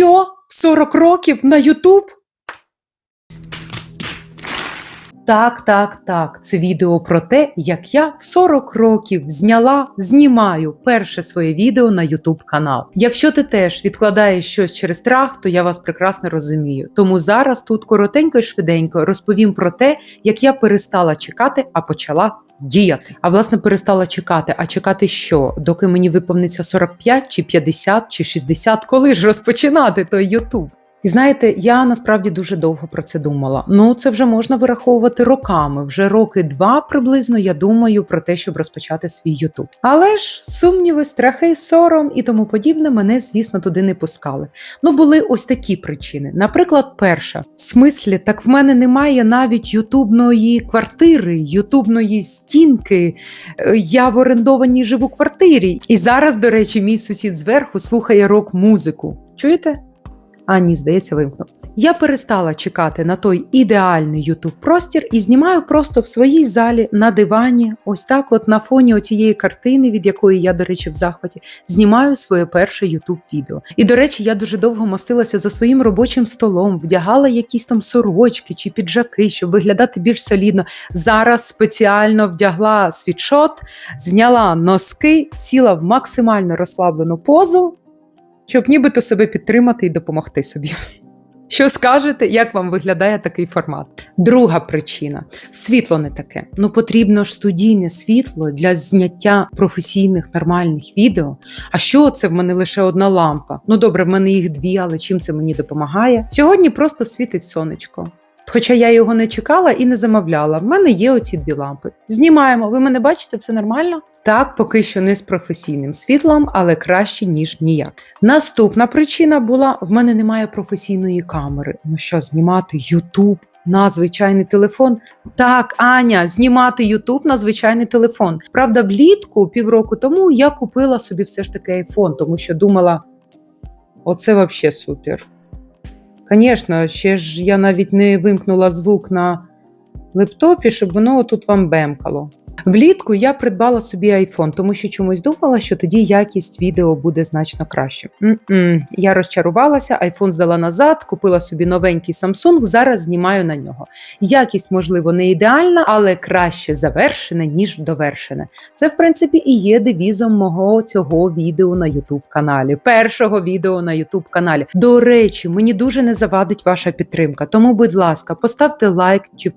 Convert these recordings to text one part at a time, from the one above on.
Що? В 40 років на Ютуб? Так, так, так. Це відео про те, як я в 40 років зняла, знімаю перше своє відео на YouTube канал. Якщо ти теж відкладаєш щось через страх, то я вас прекрасно розумію. Тому зараз тут коротенько і швиденько розповім про те, як я перестала чекати, а почала діяти. А власне перестала чекати. А чекати що? Доки мені виповниться 45 чи 50 чи 60, коли ж розпочинати той YouTube? І знаєте, я насправді дуже довго про це думала. Ну, це вже можна вираховувати роками. Вже роки два приблизно я думаю про те, щоб розпочати свій Ютуб. Але ж сумніви, страхи, сором і тому подібне мене, звісно, туди не пускали. Ну, були ось такі причини. Наприклад, перша в смислі, так в мене немає навіть ютубної квартири, ютубної стінки. Е, Я в орендованій живу квартирі. І зараз, до речі, мій сусід зверху слухає рок-музику. Чуєте? А ні, здається, вимкнув. Я перестала чекати на той ідеальний ютуб простір і знімаю просто в своїй залі на дивані, ось так, от на фоні оцієї картини, від якої я, до речі, в захваті, знімаю своє перше ютуб відео. І до речі, я дуже довго мостилася за своїм робочим столом, вдягала якісь там сорочки чи піджаки, щоб виглядати більш солідно. Зараз спеціально вдягла світшот, зняла носки, сіла в максимально розслаблену позу щоб нібито себе підтримати і допомогти собі. Що скажете, як вам виглядає такий формат? Друга причина світло не таке. Ну потрібно ж студійне світло для зняття професійних нормальних відео. А що це в мене лише одна лампа? Ну добре, в мене їх дві, але чим це мені допомагає? Сьогодні просто світить сонечко. Хоча я його не чекала і не замовляла. В мене є оці дві лампи. Знімаємо. Ви мене бачите, все нормально? Так, поки що не з професійним світлом, але краще, ніж ніяк. Наступна причина була: в мене немає професійної камери. Ну що, знімати Ютуб на звичайний телефон? Так, Аня, знімати Ютуб на звичайний телефон. Правда, влітку, півроку тому, я купила собі все ж таки айфон, тому що думала, оце взагалі супер. Звісно, ще ж я навіть не вимкнула звук на лептопі, щоб воно тут вам бемкало. Влітку я придбала собі iPhone, тому що чомусь думала, що тоді якість відео буде значно краще. М-м. Я розчарувалася, iPhone здала назад, купила собі новенький Samsung, зараз знімаю на нього. Якість, можливо, не ідеальна, але краще завершене, ніж довершене. Це, в принципі, і є девізом мого цього відео на YouTube каналі. Першого відео на YouTube каналі. До речі, мені дуже не завадить ваша підтримка. Тому, будь ласка, поставте лайк чи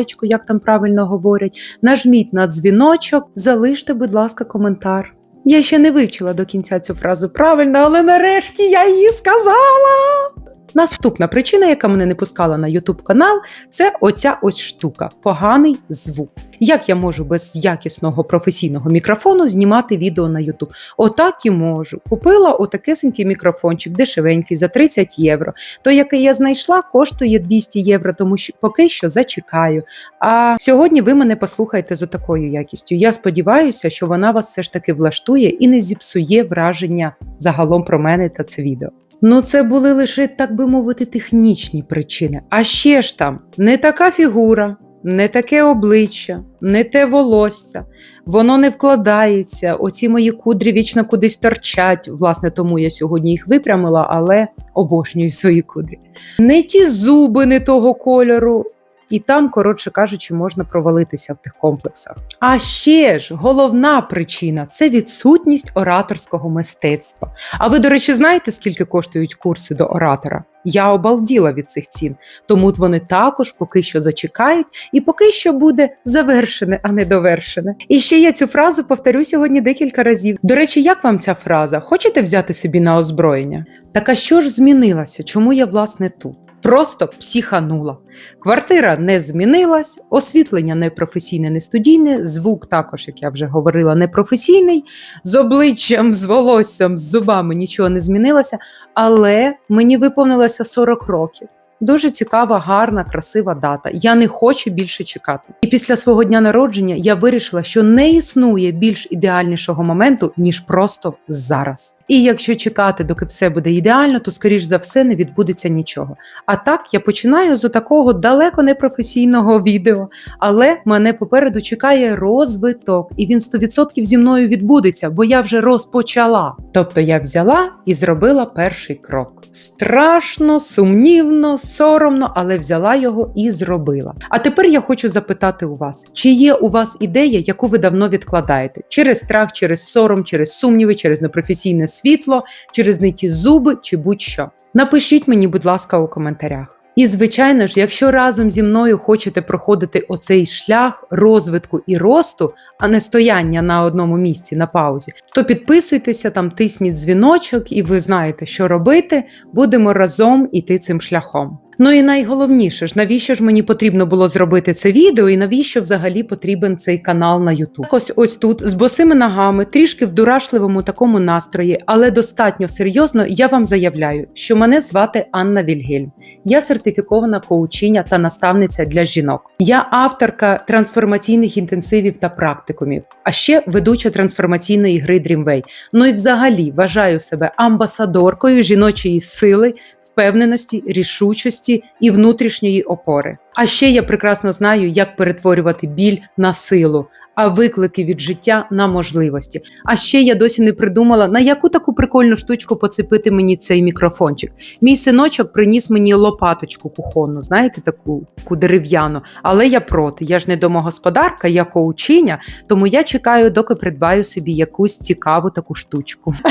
вподобаєчку, як там правильно говорять. Нажміть на дзвіночок, залиште, будь ласка, коментар. Я ще не вивчила до кінця цю фразу правильно, але нарешті я її сказала. Наступна причина, яка мене не пускала на YouTube канал, це оця ось штука поганий звук. Як я можу без якісного професійного мікрофону знімати відео на YouTube? Отак і можу. Купила отакесенький мікрофончик, дешевенький за 30 євро. Той, який я знайшла, коштує 200 євро, тому що поки що зачекаю. А сьогодні ви мене послухаєте з отакою якістю. Я сподіваюся, що вона вас все ж таки влаштує і не зіпсує враження загалом про мене та це відео. Ну, це були лише, так би мовити, технічні причини. А ще ж там не така фігура, не таке обличчя, не те волосся, воно не вкладається. Оці мої кудрі вічно кудись торчать. Власне, тому я сьогодні їх випрямила, але обожнюю свої кудрі. Не ті зуби не того кольору. І там, коротше кажучи, можна провалитися в тих комплексах. А ще ж головна причина це відсутність ораторського мистецтва. А ви, до речі, знаєте, скільки коштують курси до оратора? Я обалділа від цих цін, тому вони також поки що зачекають, і поки що буде завершене, а не довершене. І ще я цю фразу повторю сьогодні декілька разів. До речі, як вам ця фраза? Хочете взяти собі на озброєння? Так а що ж змінилося? Чому я власне тут? Просто психанула. Квартира не змінилась, освітлення непрофесійне, не студійне, звук також, як я вже говорила, непрофесійний. З обличчям, з волоссям, з зубами нічого не змінилося, але мені виповнилося 40 років. Дуже цікава, гарна, красива дата. Я не хочу більше чекати. І після свого дня народження я вирішила, що не існує більш ідеальнішого моменту, ніж просто зараз. І якщо чекати, доки все буде ідеально, то скоріш за все не відбудеться нічого. А так я починаю з такого далеко не професійного відео, але мене попереду чекає розвиток, і він 100% зі мною відбудеться, бо я вже розпочала. Тобто я взяла і зробила перший крок. Страшно, сумнівно, соромно, але взяла його і зробила. А тепер я хочу запитати у вас: чи є у вас ідея, яку ви давно відкладаєте? Через страх, через сором, через сумніви, через непрофесійне світло, через ниті зуби чи будь-що? Напишіть мені, будь ласка, у коментарях. І, звичайно ж, якщо разом зі мною хочете проходити оцей шлях розвитку і росту, а не стояння на одному місці на паузі, то підписуйтеся там, тисніть дзвіночок, і ви знаєте, що робити. Будемо разом іти цим шляхом. Ну і найголовніше ж, навіщо ж мені потрібно було зробити це відео, і навіщо взагалі потрібен цей канал на YouTube? Ось ось тут з босими ногами, трішки в дурашливому такому настрої, але достатньо серйозно. Я вам заявляю, що мене звати Анна Вільгельм. Я сертифікована коучиня та наставниця для жінок. Я авторка трансформаційних інтенсивів та практикумів, а ще ведуча трансформаційної гри Dreamway. Ну і взагалі вважаю себе амбасадоркою жіночої сили, впевненості, рішучості і внутрішньої опори. А ще я прекрасно знаю, як перетворювати біль на силу. А виклики від життя на можливості. А ще я досі не придумала, на яку таку прикольну штучку поцепити мені цей мікрофончик. Мій синочок приніс мені лопаточку кухонну, знаєте, таку дерев'яну. Але я проти. Я ж не домогосподарка, я коучиня, тому я чекаю, доки придбаю собі якусь цікаву таку штучку.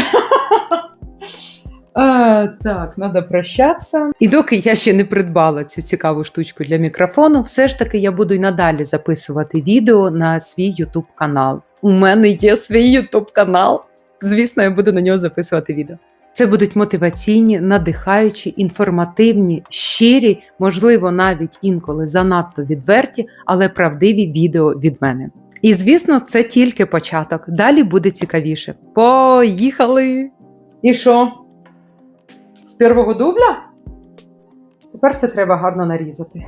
А, так, треба прощатися. І доки я ще не придбала цю цікаву штучку для мікрофону, все ж таки я буду й надалі записувати відео на свій YouTube канал. У мене є свій YouTube канал. Звісно, я буду на нього записувати відео. Це будуть мотиваційні, надихаючі, інформативні, щирі, можливо, навіть інколи занадто відверті, але правдиві відео від мене. І звісно, це тільки початок. Далі буде цікавіше. Поїхали! І що? з первого дубля. Тепер це треба гарно нарізати.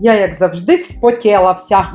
Я, як завжди, вспотіла вся.